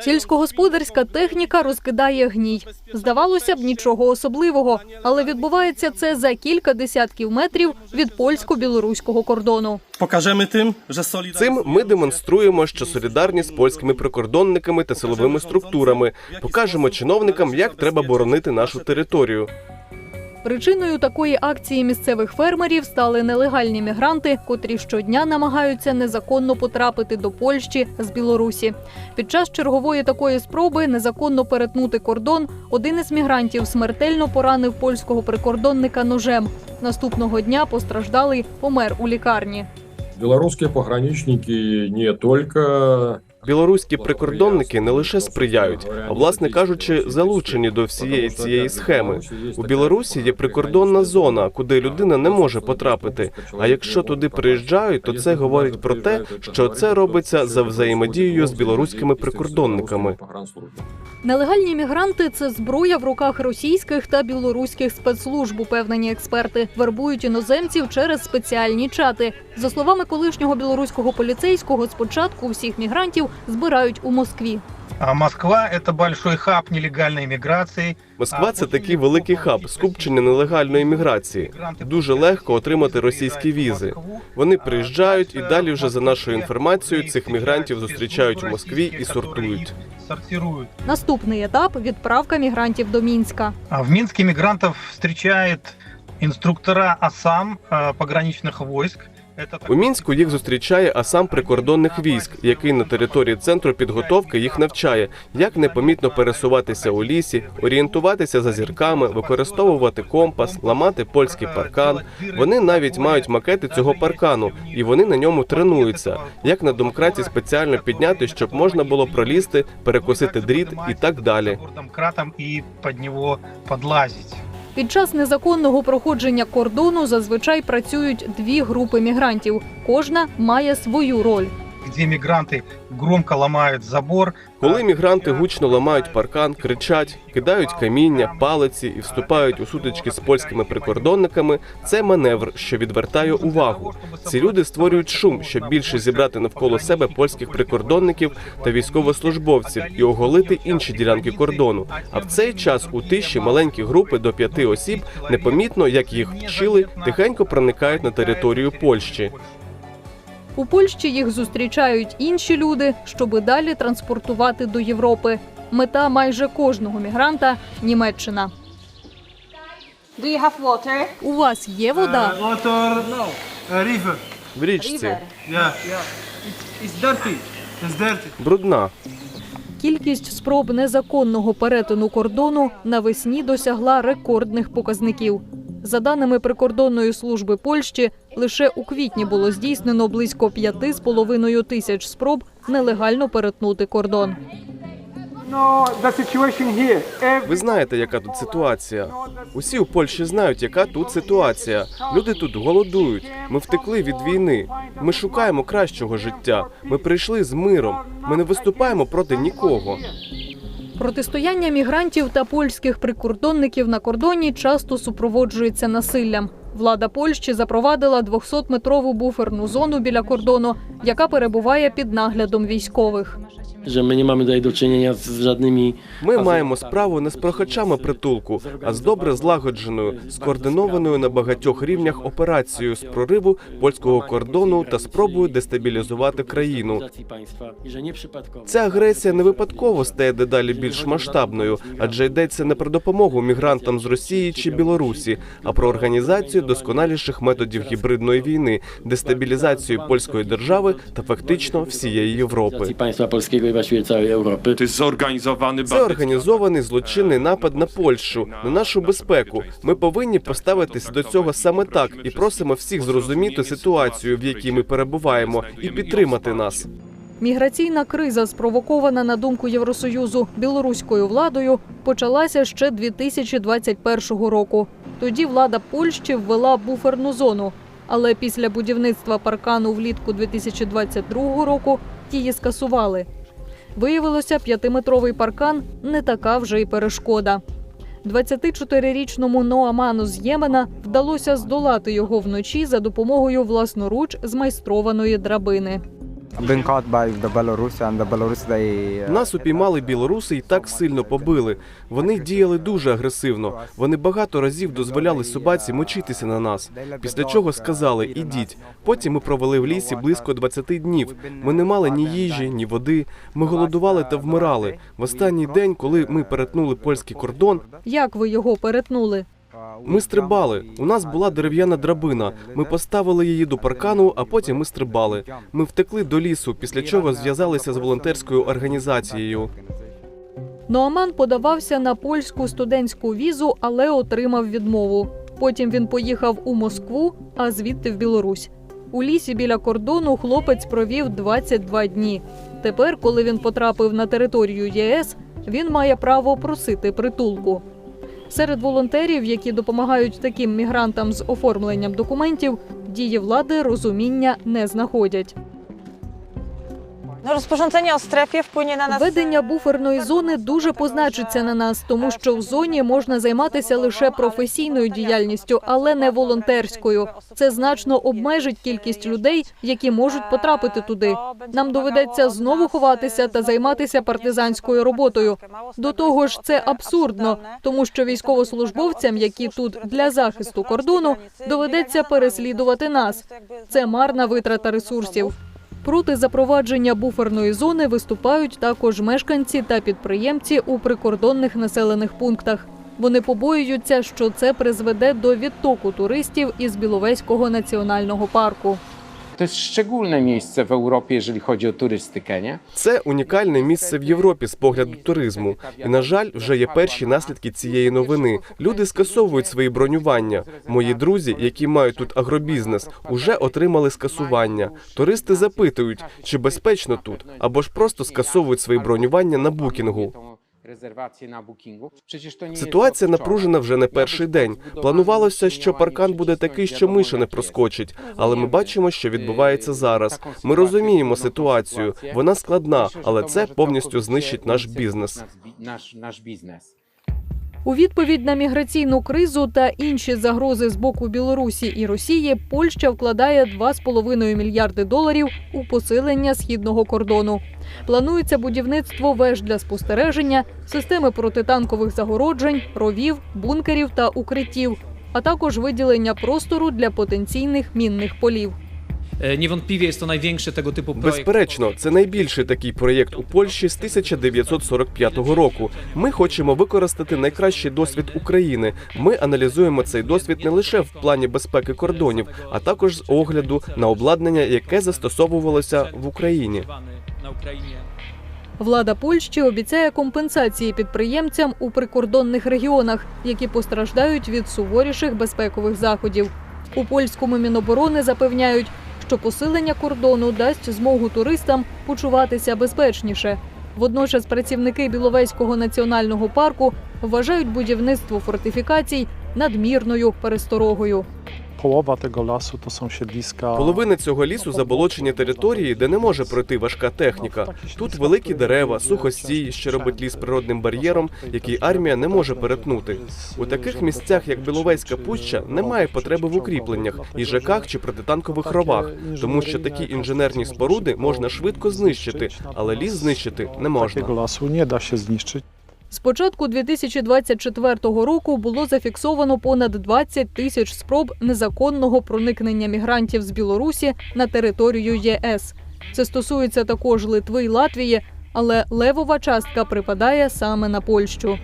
Сільськогосподарська техніка розкидає гній. Здавалося б, нічого особливого, але відбувається це за кілька десятків метрів від польсько-білоруського кордону. Покажемо тим, що. Цим ми демонструємо, що солідарні з польськими прикордонниками та силовими структурами. Покажемо чиновникам, як треба боронити нашу територію. Причиною такої акції місцевих фермерів стали нелегальні мігранти, котрі щодня намагаються незаконно потрапити до Польщі з Білорусі. Під час чергової такої спроби незаконно перетнути кордон один із мігрантів смертельно поранив польського прикордонника ножем. Наступного дня постраждалий помер у лікарні. Белорусские пограничники не только Білоруські прикордонники не лише сприяють, а власне кажучи, залучені до всієї цієї схеми. У Білорусі є прикордонна зона, куди людина не може потрапити. А якщо туди приїжджають, то це говорить про те, що це робиться за взаємодією з білоруськими прикордонниками. Нелегальні мігранти це зброя в руках російських та білоруських спецслужб, упевнені експерти. Вербують іноземців через спеціальні чати. За словами колишнього білоруського поліцейського, спочатку всіх мігрантів збирають у Москві. А Москва – это большой хаб нелегальной миграции. Москва це такий великий хаб скупчення нелегальної міграції. Дуже легко отримати російські візи. Вони приїжджають і далі вже за нашою інформацією цих мігрантів зустрічають у Москві і сортують. Сортируют. Наступний етап відправка мігрантів до Мінська. А В Минске мигрантов встречает инструктора АСАМ э, пограничных войск. Это У мінську їх зустрічає асам прикордонних військ, який на території центру підготовки їх навчає, як непомітно пересуватися у лісі, орієнтуватися за зірками, використовувати компас, ламати польський паркан. Вони навіть мають макети цього паркану, і вони на ньому тренуються. Як на домкраті спеціально підняти, щоб можна було пролізти, перекусити дріт і так далі. Кратом и под него подлазить. Під час незаконного проходження кордону зазвичай працюють дві групи мігрантів. Кожна має свою роль. Где мигранты громко ломают забор. Коли мігранти гучно ламають паркан, кричать, кидають каміння, палиці і вступають у сутички з польськими прикордонниками, це маневр, що відвертає увагу. Ці люди створюють шум, щоб більше зібрати навколо себе польських прикордонників та військовослужбовців і оголити інші ділянки кордону. А в цей час у тиші маленькі групи до п'яти осіб непомітно, як їх вчили, тихенько проникають на територію Польщі. У Польщі їх зустрічають інші люди, щоби далі транспортувати до Європи. Мета майже кожного мігранта Німеччина. Do you have water? У вас є вода? Water, no. Uh, river. В річці River. Yeah. It's, it's dirty. It's dirty. брудна. Кількість спроб незаконного перетину кордону навесні досягла рекордних показників. За даними прикордонної служби Польщі, лише у квітні було здійснено близько 5,5 тисяч спроб нелегально перетнути кордон. Ви знаєте, яка тут ситуація. Усі у Польщі знають, яка тут ситуація. Люди тут голодують. Ми втекли від війни. Ми шукаємо кращого життя. Ми прийшли з миром. Ми не виступаємо проти нікого. Протистояння мігрантів та польських прикордонників на кордоні часто супроводжується насиллям. Влада Польщі запровадила 200-метрову буферну зону біля кордону, яка перебуває під наглядом військових. my nie mamy tutaj do czynienia z Ми маємо справу не з прохачами притулку, а з добре злагодженою, скоординованою на багатьох рівнях операцією з прориву польського кордону та спробою дестабілізувати країну. Ця агресія не випадково стає дедалі більш масштабною, адже йдеться не про допомогу мігрантам з Росії чи Білорусі, а про організацію досконаліших методів гібридної війни, дестабілізацію польської держави та фактично всієї Європи. Jest zorganizowany Це організований злочинний напад на Польщу, на нашу безпеку. Ми повинні поставитися до цього саме так і просимо всіх зрозуміти ситуацію, в якій ми перебуваємо, і підтримати нас. Міграційна криза, спровокована на думку Євросоюзу білоруською владою, почалася ще 2021 року. Тоді влада Польщі ввела буферну зону. Але після будівництва паркану влітку 2022 року її скасували. Виявилося, п'ятиметровий паркан не така вже й перешкода. 24-річному Ноаману з Ємена вдалося здолати його вночі за допомогою власноруч змайстрованої драбини. Been caught by the Belarus and the Belarus they uh, Нас упіймали білоруси і так сильно побили. Вони діяли дуже агресивно. Вони багато разів дозволяли собаці мочитися на нас. Після чого сказали ідіть. Потім ми провели в лісі близько 20 днів. Ми не мали ні їжі, ні води. Ми голодували та вмирали. В останній день, коли ми перетнули польський кордон, Як ви його перетнули? Ми стрибали. У нас була дерев'яна драбина. Ми поставили її до паркану, а потім ми стрибали. Ми втекли до лісу, після чого зв'язалися з волонтерською організацією. Ноаман подавався на польську студентську візу, але отримав відмову. Потім він поїхав у Москву, а звідти в Білорусь. У лісі біля кордону хлопець провів 22 дні. Тепер, коли він потрапив на територію ЄС, він має право просити притулку. Серед волонтерів, які допомагають таким мігрантам з оформленням документів, дії влади розуміння не знаходять. Rozporządzenie o strefie wpłynie na nas. Введення буферної зони дуже позначиться на нас, тому що в зоні можна займатися лише професійною діяльністю, але не волонтерською. Це значно обмежить кількість людей, які можуть потрапити туди. Нам доведеться знову ховатися та займатися партизанською роботою. До того ж, це абсурдно, тому що військовослужбовцям, які тут для захисту кордону, доведеться переслідувати нас. Це марна витрата ресурсів. Проти запровадження буферної зони виступають також мешканці та підприємці у прикордонних населених пунктах. Вони побоюються, що це призведе до відтоку туристів із Біловезького національного парку. To jest szczególne miejsce w Europie, jeżeli chodzi o turystykę, nie? Це унікальне місце в Європі з погляду туризму. І на жаль, вже є перші наслідки цієї новини. Люди скасовують свої бронювання. Мої друзі, які мають тут агробізнес, уже отримали скасування. Туристи запитують, чи безпечно тут, або ж просто скасовують свої бронювання на букінгу. Резервації на букінгу. Ситуація напружена вже не перший день. Планувалося, що паркан буде такий, що миша не проскочить. Але ми бачимо, що відбувається зараз. Ми розуміємо ситуацію. Вона складна, але це повністю знищить наш бізнес. Наш, наш бізнес. У відповідь на міграційну кризу та інші загрози з боку Білорусі і Росії Польща вкладає 2,5 мільярди доларів у посилення східного кордону. Планується будівництво веж для спостереження, системи протитанкових загороджень, ровів, бункерів та укриттів, а також виділення простору для потенційних мінних полів. Niewątpliwie jest to największy tego typu projekt. Безперечно, це найбільший такий проєкт у Польщі з 1945 року. Ми хочемо використати найкращий досвід України. Ми аналізуємо цей досвід не лише в плані безпеки кордонів, а також з огляду на обладнання, яке застосовувалося в Україні. Влада Польщі обіцяє компенсації підприємцям у прикордонних регіонах, які постраждають від суворіших безпекових заходів. У польському міноборони запевняють, що посилення кордону дасть змогу туристам почуватися безпечніше. Водночас працівники Біловезького національного парку вважають будівництво фортифікацій надмірною пересторогою. Połowa tego lasu to są siedliska. Половина цього лісу заболочені території, де не може пройти важка техніка. Тут великі дерева, сухостій, що робить ліс природним бар'єром, який армія не може перетнути. У таких місцях, як Біловезька пуща, немає потреби в укріпленнях, їжаках чи протитанкових ровах, тому що такі інженерні споруди можна швидко знищити, але ліс знищити не можна. Takiego lasu nie da się zniszczyć. З початку 2024 року було зафіксовано понад 20 тисяч спроб незаконного проникнення мігрантів з Білорусі на територію ЄС. Це стосується також Литви й Латвії, але левова частка припадає саме на Польщу.